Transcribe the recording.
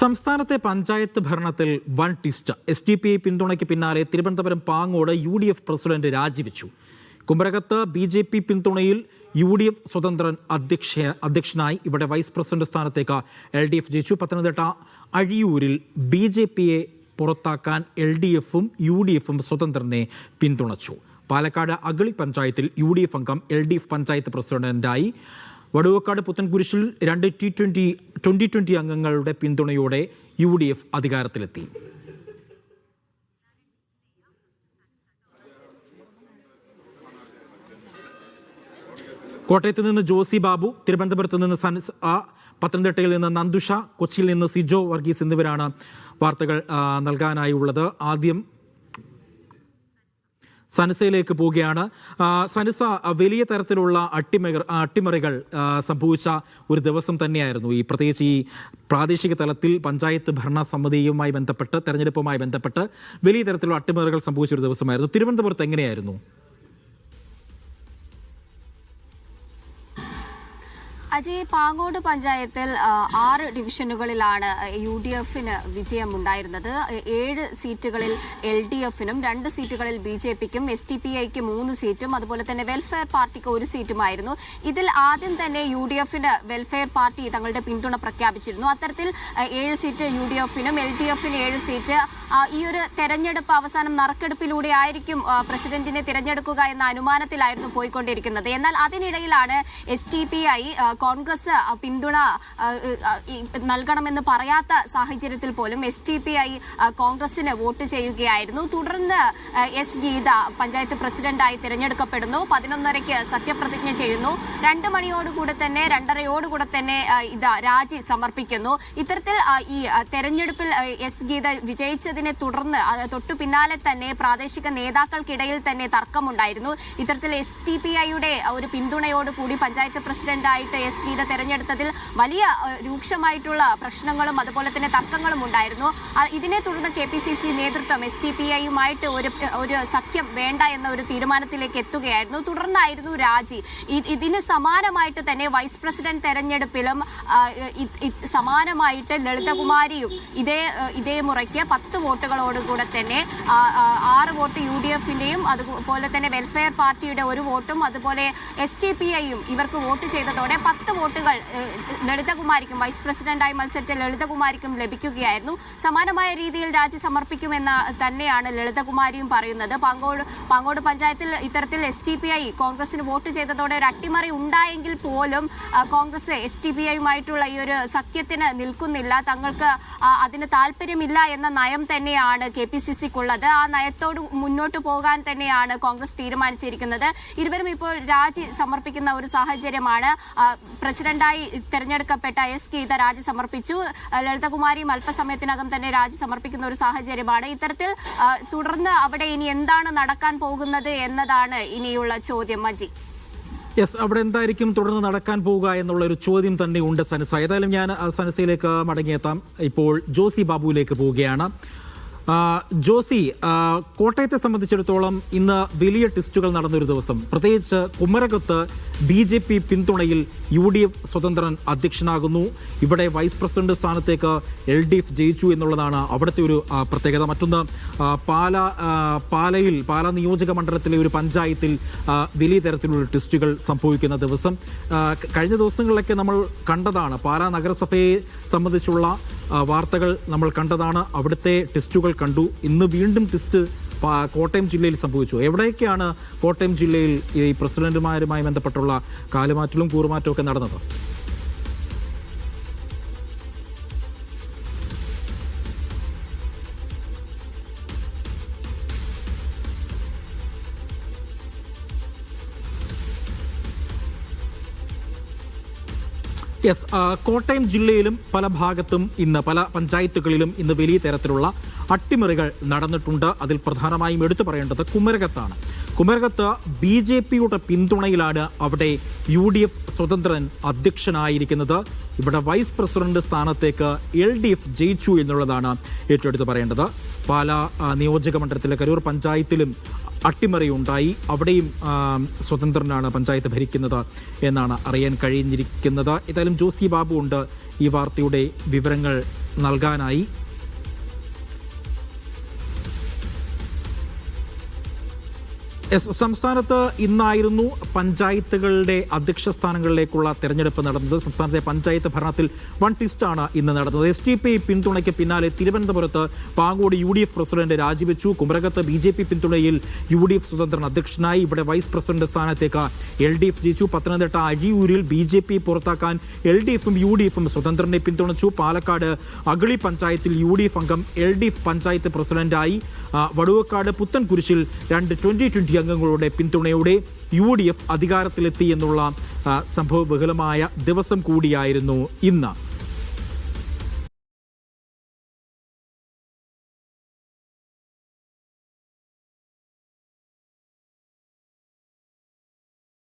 സംസ്ഥാനത്തെ പഞ്ചായത്ത് ഭരണത്തിൽ one twist. S D P I പിന്തുണയ്ക്ക് പിന്നാലെ Thiruvananthapuram Pangode U D F president രാജിവെച്ചു. കുമരകത്ത് ബി ജെ പി പിന്തുണയിൽ യു ഡി എഫ് സ്വതന്ത്രൻ അധ്യക്ഷ അധ്യക്ഷനായി ഇവിടെ വൈസ് പ്രസിഡന്റ് സ്ഥാനത്തേക്ക് എൽ ഡി എഫ് ജയിച്ചു. പത്തനംതിട്ട അഴിയൂരിൽ ബി ജെ പിയെ പുറത്താക്കാൻ എൽ ഡി എഫും യു ഡി എഫും സ്വതന്ത്രനെ പിന്തുണച്ചു. പാലക്കാട് അഗളി പഞ്ചായത്തിൽ യു ഡി എഫ് അംഗം എൽ ഡി എഫ് പഞ്ചായത്ത് പ്രസിഡന്റായി വടുവക്കാട് പുത്തൻകുരിശിൽ രണ്ട് ടി ട്വന്റി ട്വന്റി ട്വന്റി അംഗങ്ങളുടെ പിന്തുണയോടെ യു ഡി എഫ് അധികാരത്തിലെത്തി. കോട്ടയത്ത് നിന്ന് ജോസി ബാബു തിരുവനന്തപുരത്ത് നിന്ന് സൻസ് പത്തനംതിട്ടയിൽ നിന്ന് നന്ദുഷ കൊച്ചിയിൽ നിന്ന് സിജോ വർഗീസ് എന്നിവരാണ് വാർത്തകൾ ആ, നൽകാനായി ഉള്ളത് ആദ്യം സനസയിലേക്ക് പോവുകയാണ്. സനസ വലിയ തരത്തിലുള്ള അട്ടിമകൾ അട്ടിമറികൾ സംഭവിച്ച ഒരു ദിവസം തന്നെയായിരുന്നു. ഈ പ്രത്യേകിച്ച് ഈ പ്രാദേശിക തലത്തിൽ പഞ്ചായത്ത് ഭരണസമിതിയുമായി ബന്ധപ്പെട്ട് തെരഞ്ഞെടുപ്പുമായി ബന്ധപ്പെട്ട് വലിയ തരത്തിലുള്ള അട്ടിമറികൾ സംഭവിച്ച ഒരു ദിവസമായിരുന്നു. തിരുവനന്തപുരത്ത് എങ്ങനെയായിരുന്നു? അജയ് പാങ്ങോട് പഞ്ചായത്തിൽ ആറ് ഡിവിഷനുകളിലാണ് യു ഡി എഫിന് വിജയമുണ്ടായിരുന്നത് ഏഴ് സീറ്റുകളിൽ എൽ ഡി എഫിനും രണ്ട് സീറ്റുകളിൽ ബി ജെ പിക്കും എസ് ടി പി ഐക്ക് മൂന്ന് സീറ്റും അതുപോലെ തന്നെ വെൽഫെയർ പാർട്ടിക്ക് ഒരു സീറ്റുമായിരുന്നു. ഇതിൽ ആദ്യം തന്നെ യു ഡി എഫിന് വെൽഫെയർ പാർട്ടി തങ്ങളുടെ പിന്തുണ പ്രഖ്യാപിച്ചിരുന്നു. അത്തരത്തിൽ ഏഴ് സീറ്റ് യു ഡി എഫിനും എൽ ഡി എഫിന് ഏഴ് സീറ്റ്. ഈ ഒരു തെരഞ്ഞെടുപ്പ് അവസാനം നറുക്കെടുപ്പിലൂടെ ആയിരിക്കും പ്രസിഡന്റിനെ തിരഞ്ഞെടുക്കുക എന്ന അനുമാനത്തിലായിരുന്നു പോയിക്കൊണ്ടിരിക്കുന്നത്. എന്നാൽ അതിനിടയിലാണ് S T P I Congress പിന്തുണ നൽകണമെന്ന് പറയാത്ത സാഹചര്യത്തിൽ പോലും എസ് ടി പി ഐ കോൺഗ്രസിന് വോട്ട് ചെയ്യുകയായിരുന്നു. തുടർന്ന് എസ് ഗീത പഞ്ചായത്ത് പ്രസിഡന്റായി തിരഞ്ഞെടുക്കപ്പെടുന്നു. പതിനൊന്നരയ്ക്ക് സത്യപ്രതിജ്ഞ ചെയ്യുന്നു. രണ്ട് മണിയോടുകൂടെ തന്നെ രണ്ടരയോടുകൂടെ തന്നെ ഇത് രാജി സമർപ്പിക്കുന്നു. ഇത്തരത്തിൽ ഈ തെരഞ്ഞെടുപ്പിൽ എസ് ഗീത വിജയിച്ചതിനെ തുടർന്ന് തൊട്ടു പിന്നാലെ തന്നെ പ്രാദേശിക നേതാക്കൾക്കിടയിൽ തന്നെ തർക്കമുണ്ടായിരുന്നു. ഇത്തരത്തിൽ എസ് ടി പി ഐയുടെ ഒരു പിന്തുണയോടുകൂടി പഞ്ചായത്ത് പ്രസിഡന്റായിട്ട് എസ് ഗീത തെരഞ്ഞെടുത്തതിൽ വലിയ രൂക്ഷമായിട്ടുള്ള പ്രശ്നങ്ങളും അതുപോലെ തന്നെ തർക്കങ്ങളും ഉണ്ടായിരുന്നു. ഇതിനെ തുടർന്ന് കെ പി സി സി നേതൃത്വം എസ് ടി പി ഐയുമായിട്ട് ഒരു ഒരു സഖ്യം വേണ്ട എന്ന ഒരു തീരുമാനത്തിലേക്ക് എത്തുകയായിരുന്നു. തുടർന്നായിരുന്നു രാജി. ഇതിന് സമാനമായിട്ട് തന്നെ വൈസ് പ്രസിഡന്റ് തെരഞ്ഞെടുപ്പിലും സമാനമായിട്ട് ലളിതകുമാരിയും ഇതേ ഇതേ മുറയ്ക്ക് പത്ത് വോട്ടുകളോടുകൂടെ തന്നെ ആറ് വോട്ട് യു ഡി എഫിന്റെയും അതുപോലെ തന്നെ വെൽഫെയർ പാർട്ടിയുടെ ഒരു വോട്ടും അതുപോലെ എസ് ടി പി ഐയും ഇവർക്ക് വോട്ട് ചെയ്തതോടെ പത്ത് വോട്ടുകൾ ഏഹ്, ലളിതകുമാരിക്കും വൈസ് പ്രസിഡന്റായി മത്സരിച്ച ലളിതകുമാരിക്കും ലഭിക്കുകയായിരുന്നു. സമാനമായ രീതിയിൽ രാജി സമർപ്പിക്കുമെന്ന തന്നെയാണ് ലളിതകുമാരിയും പറയുന്നത്. പാങ്കോട് പാങ്കോട് പഞ്ചായത്തിൽ ഇത്തരത്തിൽ എസ് ടി പി ഐ കോൺഗ്രസിന് വോട്ട് ചെയ്തതോടെ ഒരു അട്ടിമറി ഉണ്ടായെങ്കിൽ പോലും കോൺഗ്രസ് എസ് ടി പി ഐയുമായിട്ടുള്ള ഈ ഒരു സഖ്യത്തിന് നിൽക്കുന്നില്ല. തങ്ങൾക്ക് അതിന് താല്പര്യമില്ല എന്ന നയം തന്നെയാണ് കെ പി സി സിക്കുള്ളത്. ആ നയത്തോട് മുന്നോട്ട് പോകാൻ തന്നെയാണ് കോൺഗ്രസ് തീരുമാനിച്ചിരിക്കുന്നത്. ഇരുവരും ഇപ്പോൾ രാജി സമർപ്പിക്കുന്ന ഒരു സാഹചര്യമാണ്. പ്രസിഡന്റായി തെരഞ്ഞെടുക്കപ്പെട്ട എസ് ഗീത രാജി സമർപ്പിച്ചു. ലളിതകുമാരിയും അല്പസമയത്തിനകം തന്നെ രാജി സമർപ്പിക്കുന്ന ഒരു സാഹചര്യമാണ്. ഇത്തരത്തിൽ തുടർന്ന് അവിടെ ഇനി എന്താണ് നടക്കാൻ പോകുന്നത് എന്നതാണ് ഇനിയുള്ള ചോദ്യം. മജി. യെസ് അവിടെ എന്തായിരിക്കും തുടർന്ന് നടക്കാൻ പോവുക എന്നുള്ള ഒരു ചോദ്യം തന്നെ ഉണ്ട് സനസ. ഏതായാലും ഞാൻ സനസയിലേക്ക് മടങ്ങിയെത്താം. ഇപ്പോൾ ജോസി ബാബുവിലേക്ക് പോവുകയാണ്. ജോസി കോട്ടയത്തെ സംബന്ധിച്ചിടത്തോളം ഇന്ന് വലിയ ടെസ്റ്റുകൾ നടന്നൊരു ദിവസം. പ്രത്യേകിച്ച് കുമരകത്ത് ബി ജെ പി പിന്തുണയിൽ യു ഡി എഫ് സ്വതന്ത്രൻ അധ്യക്ഷനാകുന്നു. ഇവിടെ വൈസ് പ്രസിഡന്റ് സ്ഥാനത്തേക്ക് എൽ ഡി എഫ് ജയിച്ചു എന്നുള്ളതാണ് അവിടുത്തെ ഒരു പ്രത്യേകത. മറ്റൊന്ന് പാല പാലയിൽ പാല നിയോജക മണ്ഡലത്തിലെ ഒരു പഞ്ചായത്തിൽ വലിയ തരത്തിലുള്ള ടെസ്റ്റുകൾ സംഭവിക്കുന്ന ദിവസം. കഴിഞ്ഞ ദിവസങ്ങളിലൊക്കെ നമ്മൾ കണ്ടതാണ് പാല നഗരസഭയെ സംബന്ധിച്ചുള്ള വാർത്തകൾ നമ്മൾ കണ്ടതാണ്. അവിടുത്തെ ടെസ്റ്റുകൾ കണ്ടു. ഇന്ന് വീണ്ടും ടെസ്റ്റ് കോട്ടയം ജില്ലയിൽ സംഭവിച്ചു. എവിടെയൊക്കെയാണ് കോട്ടയം ജില്ലയിൽ ഈ പ്രസിഡന്റുമാരുമായി ബന്ധപ്പെട്ടുള്ള കാലുമാറ്റലും കൂറുമാറ്റവും ഒക്കെ നടന്നത്? യെസ് കോട്ടയം ജില്ലയിലും പല ഭാഗത്തും ഇന്ന് പല പഞ്ചായത്തുകളിലും ഇന്ന് വലിയ തരത്തിലുള്ള അട്ടിമറികൾ നടന്നിട്ടുണ്ട്. അതിൽ പ്രധാനമായും എടുത്തു പറയേണ്ടത് കുമരകത്താണ്. കുമരകത്ത് ബി ജെ പിയുടെ പിന്തുണയിലാണ് അവിടെ യു ഡി എഫ് സ്വതന്ത്രൻ അധ്യക്ഷനായിരിക്കുന്നത്. ഇവിടെ വൈസ് പ്രസിഡന്റ് സ്ഥാനത്തേക്ക് എൽ ഡി എഫ് ജയിച്ചു എന്നുള്ളതാണ് ഏറ്റെടുത്ത് പറയേണ്ടത്. പാലാ നിയോജക മണ്ഡലത്തിലെ കരൂർ പഞ്ചായത്തിലും അട്ടിമറിയുണ്ടായി. അവിടെയും സ്വതന്ത്രനാണ് പഞ്ചായത്ത് ഭരിക്കുന്നത് എന്നാണ് അറിയാൻ കഴിഞ്ഞിരിക്കുന്നത്. ഏതായാലും ജോസി ബാബു ഉണ്ട് ഈ വാർത്തയുടെ വിവരങ്ങൾ നൽകാനായി. എസ് സംസ്ഥാനത്ത് ഇന്നായിരുന്നു പഞ്ചായത്തുകളുടെ അധ്യക്ഷ സ്ഥാനങ്ങളിലേക്കുള്ള തെരഞ്ഞെടുപ്പ് നടന്നത്. സംസ്ഥാനത്തെ പഞ്ചായത്ത് ഭരണത്തിൽ വൺ ടിസ്റ്റാണ് ഇന്ന് നടന്നത്. എസ് ടി പി പിന്തുണയ്ക്ക് പിന്നാലെ തിരുവനന്തപുരത്ത് Pangode U D F president രാജിവെച്ചു. കുമരകത്ത് ബി ജെ പി പിന്തുണയിൽ യു ഡി എഫ് സ്വതന്ത്രൻ അധ്യക്ഷനായി ഇവിടെ വൈസ് പ്രസിഡന്റ് സ്ഥാനത്തേക്ക് എൽ ഡി എഫ് ജയിച്ചു. പത്തനംതിട്ട അഴിയൂരിൽ ബി ജെ പി പുറത്താക്കാൻ എൽ ഡി എഫും യു ഡി എഫും സ്വതന്ത്രനെ പിന്തുണച്ചു. പാലക്കാട് അഗളി പഞ്ചായത്തിൽ യു ഡി എഫ് അംഗം എൽ ഡി എഫ് പഞ്ചായത്ത് പ്രസിഡന്റായി. വടുവക്കാട് പുത്തൻകുരിശിൽ രണ്ട് ട്വന്റി ട്വന്റി അംഗങ്ങളുടെ പിന്തുണയോടെ യു ഡി എഫ് അധികാരത്തിലെത്തി എന്നുള്ള സംഭവ ബഹുലമായ ദിവസം കൂടിയായിരുന്നു ഇന്ന്.